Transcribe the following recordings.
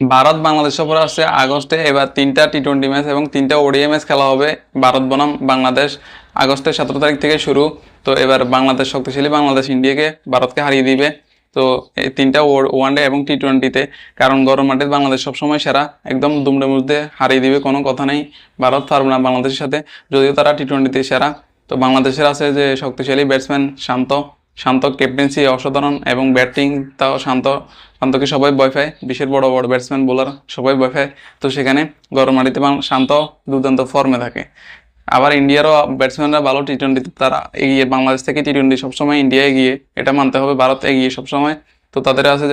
ভারত, বাংলাদেশ সফরে আসছে আগস্টে। এবার তিনটা টি টোয়েন্টি ম্যাচ এবং তিনটা ওডিএ ম্যাচ খেলা হবে ভারত, বনাম, বাংলাদেশ। আগস্টের সতেরো তারিখ থেকে শুরু। তো এবার বাংলাদেশ শক্তিশালী, বাংলাদেশ ইন্ডিয়াকে ভারতকে হারিয়ে দিবে। তো এই তিনটা ওয়ান ডে এবং টি টোয়েন্টিতে কারণ গরম মাঠে বাংলাদেশ সবসময় সেরা, একদম দুমড়ে মুড়তে হারিয়ে দিবে, কোনো কথা নেই। ভারত পারবে না বাংলাদেশের সাথে, যদিও তারা টি টোয়েন্টিতে সেরা। তো বাংলাদেশের আছে যে শক্তিশালী ব্যাটসম্যান শান্ত। শান্ত ক্যাপ্টেন্সি অসাধারণ এবং ব্যাটিং তাও শান্ত। শান্তকে সবাই ভয় পায় বিশ্বের বড় বড় ব্যাটসম্যান বোলার সবাই ভয় পায়। তো সেখানে গরম মাটিতে শান্ত দুর্দান্ত ফর্মে থাকে। আবার ইন্ডিয়ারও ব্যাটসম্যানরা ভালো টি টোয়েন্টিতে তারা এগিয়ে, বাংলাদেশ থেকে টি টোয়েন্টি সবসময় ইন্ডিয়া এগিয়ে, এটা মানতে হবে, ভারত এগিয়ে সবসময়। তো তাদের আছে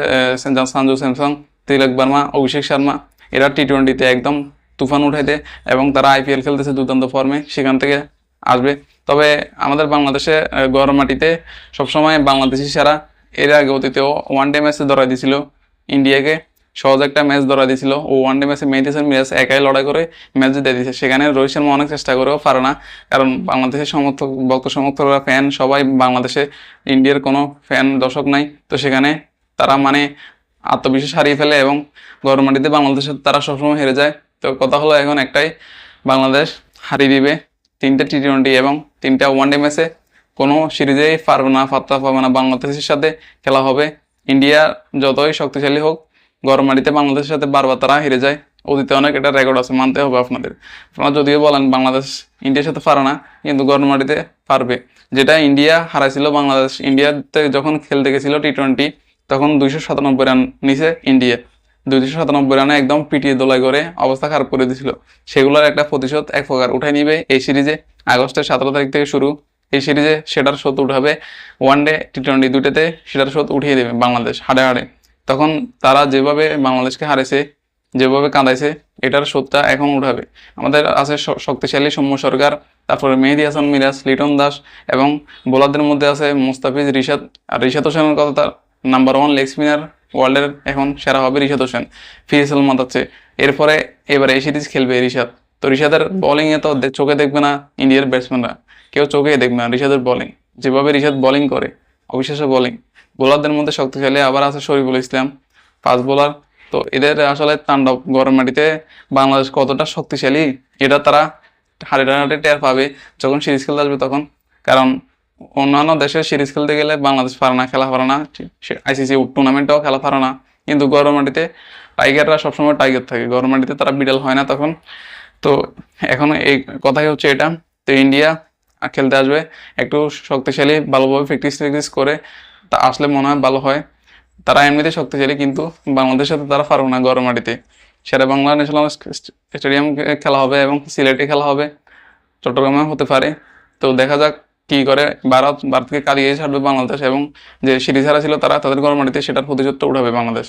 সঞ্জু স্যামসং, তিলক বর্মা, অভিষেক শর্মা, এরা টি টোয়েন্টিতে একদম তুফান উঠাইতে এবং তারা আইপিএল খেলতেছে দুর্দান্ত ফর্মে সেখান থেকে আসবে। তবে আমাদের বাংলাদেশে গরম মাটিতে সবসময় বাংলাদেশি সেরা, এর আগে অতীতেও ওয়ান ডে ম্যাচে ধরা দিয়েছিল ইন্ডিয়াকে। সহজ একটা ম্যাচ ধরা দিয়েছিল ও ওয়ান ডে ম্যাচে মেহেদি হাসান মিরাজ একাই লড়াই করে ম্যাচ জিতে দিয়েছে সেখানে রোহিত শর্মা অনেক চেষ্টা করেও পারে না। কারণ বাংলাদেশের সমর্থক, ভক্ত সমর্থকরা ফ্যান সবাই বাংলাদেশে, ইন্ডিয়ার কোনো ফ্যান দর্শক নাই। তো সেখানে তারা মানে আত্মবিশ্বাস হারিয়ে ফেলে এবং গরম মাটিতে বাংলাদেশের তারা সবসময় হেরে যায়। তো কথা হলো এখন একটাই, বাংলাদেশ হারিয়ে দিবে। তিনটা টি টোয়েন্টি এবং তিনটা ওয়ান ডে ম্যাচে কোনো সিরিজেই পারবে না, পাত্তা পাবে না। বাংলাদেশের সাথে খেলা হবে। ইন্ডিয়া যতই শক্তিশালী হোক, গরম মাটিতে বাংলাদেশের সাথে বারবার তারা হেরে যায়। অতীতে অনেক এটা রেকর্ড আছে, মানতে হবে আপনাদের। আপনারা যদিও বলেন বাংলাদেশ ইন্ডিয়ার সাথে পারে না, কিন্তু গরম মাটিতে পারবে। যেটা ইন্ডিয়া হারাইছিল বাংলাদেশ, ইন্ডিয়াতে যখন খেলতে গেছিল টি টোয়েন্টি তখন দুইশো সাতানব্বই রান নিছে ইন্ডিয়া। দুইশো সাতানব্বই রানে একদম পিটিয়ে দোলাই করে অবস্থা খারাপ করে দিয়েছিল সেগুলোর একটা প্রতিশোধ এক প্রকার উঠাই নিবে এই সিরিজে। আগস্টের সতেরো তারিখ থেকে শুরু, এই সিরিজে সেটার শোধ উঠাবে। ওয়ান ডে টি টোয়েন্টি দুইটাতে সেটার শোধ উঠিয়ে দেবে বাংলাদেশ হাড়ে হাড়ে। তখন তারা যেভাবে বাংলাদেশকে হারেছে যেভাবে কাঁদাইছে, এটার শোধটা এখন উঠাবে। আমাদের আছে শক্তিশালী সৌম্য সরকার, তারপরে মেহেদি হাসান, মিরাজ, লিটন দাস এবং বোলারদের মধ্যে আছে মুস্তাফিজ, রিশাদ। আর রিশাদ হোসেনের কথা তার নাম্বার ওয়ান লেগ স্পিনার ওয়ার্ল্ডের এখন সেরা হবে রিশাদ হোসেন। ফিরিসাল মাতাচ্ছে এরপরে এবারে এই সিরিজ খেলবে রিশাদ। তো রিশাদের বোলিংয়ে তো চোখে দেখবে না ইন্ডিয়ার ব্যাটসম্যানরা কেউ চোখে দেখবে না রিশাদের বোলিং যেভাবে রিশাদ বোলিং করে, অবিশ্বাস্য বোলিং বোলারদের মধ্যে শক্তিশালী আবার আছে শরীফুল ইসলাম ফাস্ট বোলার তো এদের আসলে তাণ্ডব গরম মাটিতে বাংলাদেশ কতটা শক্তিশালী, এটা তারা হাড়ে হাড়ে টের পাবে যখন সিরিজ খেলতে আসবে তখন। কারণ অন্যান্য দেশে সিরিজ খেলতে গেলে বাংলাদেশ পারে না, খেলা পারে না আইসিসি টুর্নামেন্টেও খেলা পারে না। কিন্তু গরম মাটিতে টাইগাররা সবসময় টাইগার থাকে। গরম মাটিতে তারা বিড়াল হয় না তখন। তো এখন এই কথাই হচ্ছে এটা। তো ইন্ডিয়া খেলতে আসবে। একটু শক্তিশালী, ভালোভাবে প্র্যাকটিস প্র্যাকটিস করে তা আসলে মনে হয় ভালো হয়। তারা এমনিতে শক্তিশালী, কিন্তু বাংলাদেশের সাথে তারা পারবে না গরম মাটিতে। সেটা বাংলা ন্যাশনাল স্টেডিয়াম খেলা হবে এবং সিলেটে খেলা হবে। চট্টগ্রামে হতে পারে। তো দেখা যাক কি করে? ভারত, ভারতকে কাঁদিয়ে ছাড়বে বাংলাদেশ এবং যে সিরিজ হারা ছিল তারা তাদের গরম মাটিতে সেটার প্রতিশোধটা উঠাবে বাংলাদেশ।